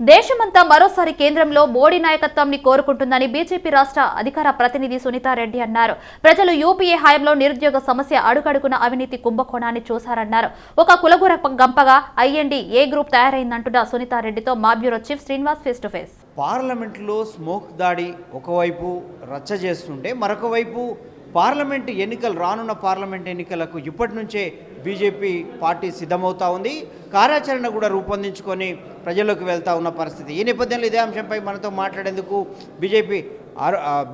దేశమంతా మరోసారి కేంద్రంలో మోడీ నాయకత్వాన్ని కోరుకుంటుందని బీజేపీ రాష్ట్ర అధికార ప్రతినిధి సునీతారెడ్డి అన్నారు. ప్రజలు యూపీఏ హయాంలో నిరుద్యోగ సమస్య అడుగడుగున అవినీతి కుంభకోణాన్ని చూశారన్నారు. ఒక కులగుర గంపగా ఐఎండి ఏ గ్రూప్ తయారైందంటున్న సునీతారెడ్డితో మా bureau chief Srinivas face to face. పార్లమెంట్లో స్మోక్ దాడి ఒకవైపు రచ్చ చేస్తుంటే మరొక వైపు పార్లమెంట్ ఎన్నికలు రానున్న పార్లమెంట్ ఎన్నికలకు ఇప్పటి నుంచే బీజేపీ పార్టీ సిద్ధమవుతా ఉంది. కార్యాచరణ కూడా రూపొందించుకొని ప్రజల్లోకి వెళ్తా ఉన్న పరిస్థితి. ఈ నేపథ్యంలో ఇదే అంశంపై మనతో మాట్లాడేందుకు బీజేపీ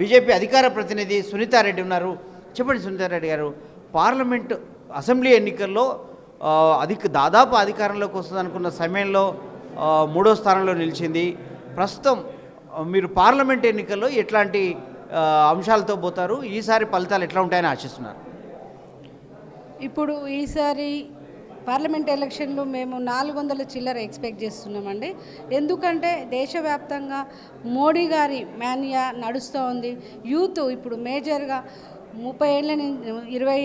బీజేపీ అధికార ప్రతినిధి సునీతారెడ్డి ఉన్నారు. చెప్పండి సునీతారెడ్డి గారు పార్లమెంట్ అసెంబ్లీ ఎన్నికల్లో అధిక దాదాపు అధికారంలోకి వస్తుంది అనుకున్న సమయంలో మూడో స్థానంలో నిలిచింది. ప్రస్తుతం మీరు పార్లమెంట్ ఎన్నికల్లో ఎట్లాంటి అంశాలతో పోతారు? ఈసారి ఫలితాలు ఎట్లా ఉంటాయని ఆశిస్తున్నారు? ఇప్పుడు ఈసారి పార్లమెంట్ ఎలక్షన్లో మేము నాలుగు వందల చిల్లర ఎక్స్పెక్ట్ చేస్తున్నామండి. ఎందుకంటే దేశవ్యాప్తంగా మోడీ గారి మాన్యా నడుస్తూ ఉంది. యూత్ ఇప్పుడు మేజర్గా ముప్పై ఏళ్ళ నుంచి ఇరవై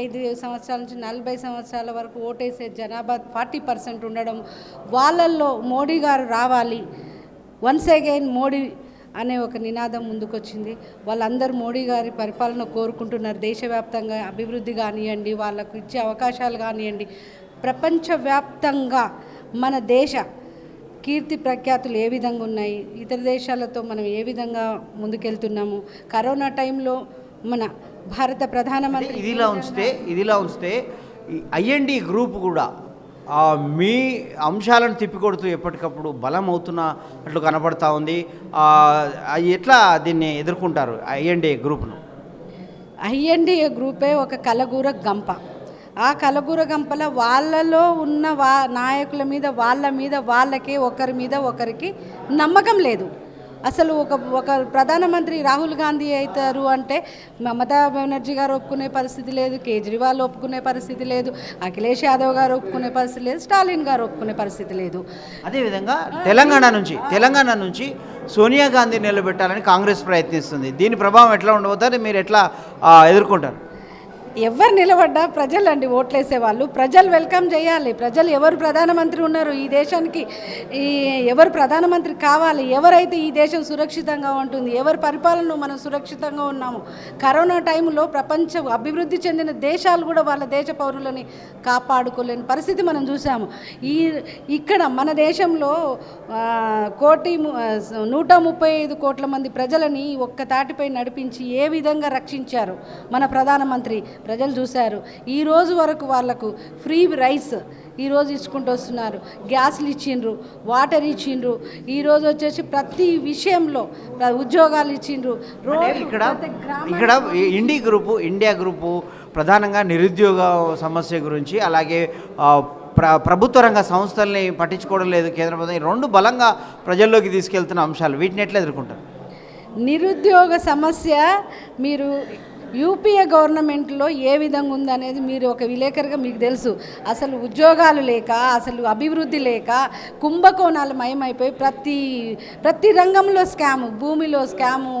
ఐదు సంవత్సరాల నుంచి నలభై సంవత్సరాల వరకు ఓటేసే జనాభా ఫార్టీ పర్సెంట్ ఉండడం వాళ్ళల్లో మోడీ గారు రావాలి. వన్స్ అగైన్ మోడీ అనే ఒక నినాదం ముందుకొచ్చింది. వాళ్ళందరూ మోడీ గారి పరిపాలన కోరుకుంటున్నారు. దేశవ్యాప్తంగా అభివృద్ధి కానివ్వండి వాళ్ళకు ఇచ్చే అవకాశాలు కానివ్వండి ప్రపంచవ్యాప్తంగా మన దేశ కీర్తి ప్రఖ్యాతులు ఏ విధంగా ఉన్నాయి ఇతర దేశాలతో మనం ఏ విధంగా ముందుకెళ్తున్నాము కరోనా టైంలో మన భారత ప్రధానమంత్రి ఇదిలా ఉంచితే ఇదిలా ఉంచితే ఐఎన్డి గ్రూప్ కూడా మీ అంశాలను తిప్పికొడుతూ ఎప్పటికప్పుడు బలం అవుతున్నట్లు కనబడతా ఉంది. ఎట్లా దీన్ని ఎదుర్కొంటారు ఐఎన్డిఏ గ్రూప్ను? ఐఎన్డిఏ గ్రూపే ఒక కలగూర గంప. ఆ కలగూర గంపల వాళ్ళలో ఉన్న వా నాయకుల మీద వాళ్ళ మీద వాళ్ళకి ఒకరి మీద ఒకరికి నమ్మకం లేదు. అసలు ఒక ఒక ప్రధానమంత్రి రాహుల్ గాంధీ అవుతారు అంటే మమతా బెనర్జీ గారు ఒప్పుకునే పరిస్థితి లేదు కేజ్రీవాల్ ఒప్పుకునే పరిస్థితి లేదు అఖిలేష్ యాదవ్ గారు ఒప్పుకునే పరిస్థితి లేదు స్టాలిన్ గారు ఒప్పుకునే పరిస్థితి లేదు. అదేవిధంగా తెలంగాణ నుంచి తెలంగాణ నుంచి సోనియా గాంధీ నిలబెట్టాలని కాంగ్రెస్ ప్రయత్నిస్తుంది. దీని ప్రభావం ఎట్లా ఉండబోతుంది? మీరు ఎట్లా ఎదుర్కొంటారు? ఎవరు నిలబడ్డా ప్రజలండి ఓట్లేసే వాళ్ళు ప్రజలు వెల్కమ్ చేయాలి. ప్రజలు ఎవరు ప్రధానమంత్రి ఉన్నారు? ఈ దేశానికి ఈ ఎవరు ప్రధానమంత్రి కావాలి? ఎవరైతే ఈ దేశం సురక్షితంగా ఉంటుంది? ఎవరి పరిపాలన మనం సురక్షితంగా ఉన్నాము? కరోనా టైంలో ప్రపంచ అభివృద్ధి చెందిన దేశాలు కూడా వాళ్ళ దేశ పౌరులని కాపాడుకోలేని పరిస్థితి మనం చూసాము ఈ ఇక్కడ మన దేశంలో కోటి నూట ముప్పై ఐదు కోట్ల మంది ప్రజలని ఒక్క తాటిపై నడిపించి ఏ విధంగా రక్షించారు? మన ప్రధానమంత్రి ప్రజలు చూశారు. ఈ రోజు వరకు వాళ్ళకు ఫ్రీ రైస్ ఈరోజు ఇచ్చుకుంటూ వస్తున్నారు. గ్యాస్లు ఇచ్చిండ్రు వాటర్ ఇచ్చిండ్రు. ఈరోజు వచ్చేసి ప్రతి విషయంలో ఉద్యోగాలు ఇచ్చిండ్రు. ఇక్కడ ఇక్కడ ఇండి గ్రూపు ఇండియా గ్రూపు ప్రధానంగా నిరుద్యోగ సమస్య గురించి అలాగే ప్ర ప్రభుత్వ రంగ సంస్థల్ని పట్టించుకోవడం లేదు కేంద్ర ప్రభుత్వం. రెండు బలంగా ప్రజల్లోకి తీసుకెళ్తున్న అంశాలు వీటిని ఎట్లా ఎదుర్కొంటారు? నిరుద్యోగ సమస్య మీరు యూపీఏ గవర్నమెంట్లో ఏ విధంగా ఉందనేది మీరు ఒక విలేకరిగా మీకు తెలుసు. అసలు ఉద్యోగాలు లేక అసలు అభివృద్ధి లేక కుంభకోణాలు మయమైపోయి ప్రతి ప్రతి రంగంలో స్కాము భూమిలో స్కాము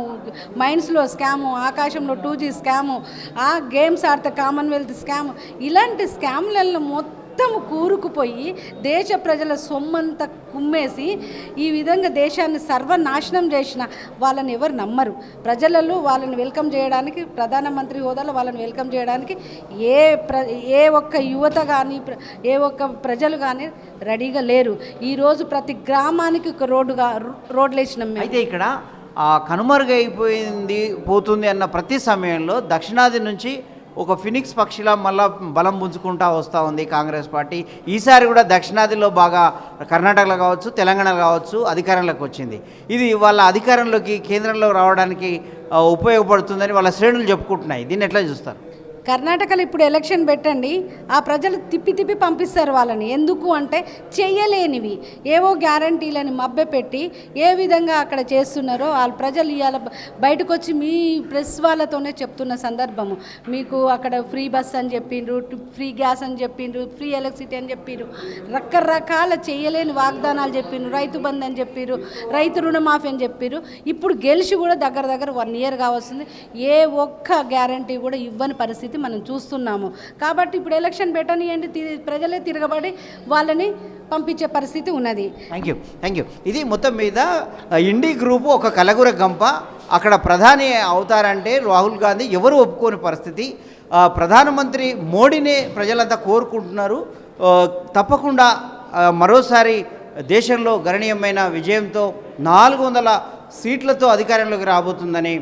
మైన్స్లో స్కాము ఆకాశంలో టూ జీ స్కాము ఆ గేమ్స్ ఆడితే కామన్వెల్త్ స్కాము ఇలాంటి స్కామ్లలో మొత్తం మొత్తం కూరుకుపోయి దేశ ప్రజల సొమ్మంతా కుమ్మేసి ఈ విధంగా దేశాన్ని సర్వనాశనం చేసిన వాళ్ళని ఎవరు నమ్మరు. ప్రజలలో వాళ్ళని వెల్కమ్ చేయడానికి ప్రధానమంత్రి హోదాలో వాళ్ళని వెల్కమ్ చేయడానికి ఏ ప్ర ఏ ఒక్క యువత కానీ ఏ ఒక్క ప్రజలు కానీ రెడీగా లేరు. ఈరోజు ప్రతి గ్రామానికి ఒక రోడ్డుగా రోడ్లు వేసినాం అయితే ఇక్కడ కనుమరుగైపోయింది పోతుంది అన్న ప్రతి సమయంలో దక్షిణాది నుంచి ఒక ఫినిక్స్ పక్షిలా మళ్ళా బలం పుంజుకుంటా వస్తూ ఉంది కాంగ్రెస్ పార్టీ. ఈసారి కూడా దక్షిణాదిలో బాగా కర్ణాటకలో కావచ్చు తెలంగాణలో కావచ్చు అధికారంలోకి వచ్చింది. ఇది వాళ్ళ అధికారంలోకి కేంద్రంలో రావడానికి ఉపయోగపడుతుందని వాళ్ళ శ్రేణులు చెప్పుకుంటున్నాయి. దీన్ని ఎట్లా చూస్తారు? కర్ణాటకలో ఇప్పుడు ఎలక్షన్ పెట్టండి ఆ ప్రజలు తిప్పి తిప్పి పంపిస్తారు వాళ్ళని. ఎందుకు అంటే చేయలేనివి. ఏవో గ్యారంటీలని మభ్యపెట్టి ఏ విధంగా అక్కడ చేస్తున్నారో వాళ్ళ ప్రజలు ఇవాళ బయటకు వచ్చి మీ ప్రెస్ వాళ్ళతోనే చెప్తున్న సందర్భము. మీకు అక్కడ ఫ్రీ బస్ అని చెప్పిండ్రు ఫ్రీ గ్యాస్ అని చెప్పిండ్రు ఫ్రీ ఎలక్ట్రిసిటీ అని చెప్పిండ్రు రకరకాల చేయలేని వాగ్దానాలు చెప్పిండ్రు రైతు బంధు అని చెప్పిర్రు రైతు రుణమాఫీ అని చెప్పిర్రు. ఇప్పుడు గెలిచి కూడా దగ్గర దగ్గర వన్ ఇయర్ కావస్తుంది. ఏ ఒక్క గ్యారంటీ కూడా ఇవ్వని పరిస్థితి పరిస్థితి మనం చూస్తున్నాము. కాబట్టి ఇప్పుడు ఎలక్షన్ పెట్టనియండి ప్రజలే తిరగబడి వాళ్ళని పంపించే పరిస్థితి ఉన్నది. థ్యాంక్ యూ థ్యాంక్ యూ ఇది మొత్తం మీద ఇండి గ్రూపు ఒక కలగుర గంప. అక్కడ ప్రధాని అవుతారంటే రాహుల్ గాంధీ ఎవరు ఒప్పుకోని పరిస్థితి. ప్రధానమంత్రి మోడీనే ప్రజలంతా కోరుకుంటున్నారు. తప్పకుండా మరోసారి దేశంలో గణనీయమైన విజయంతో నాలుగు వందల సీట్లతో అధికారంలోకి రాబోతుందని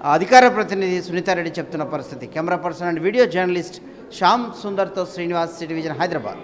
అధికార ప్రతినిధి సునీతారెడ్డి చెప్తున్న పరిస్థితి. Camera person and video journalist Shyam సుందర్తో Srinivas television Hyderabad.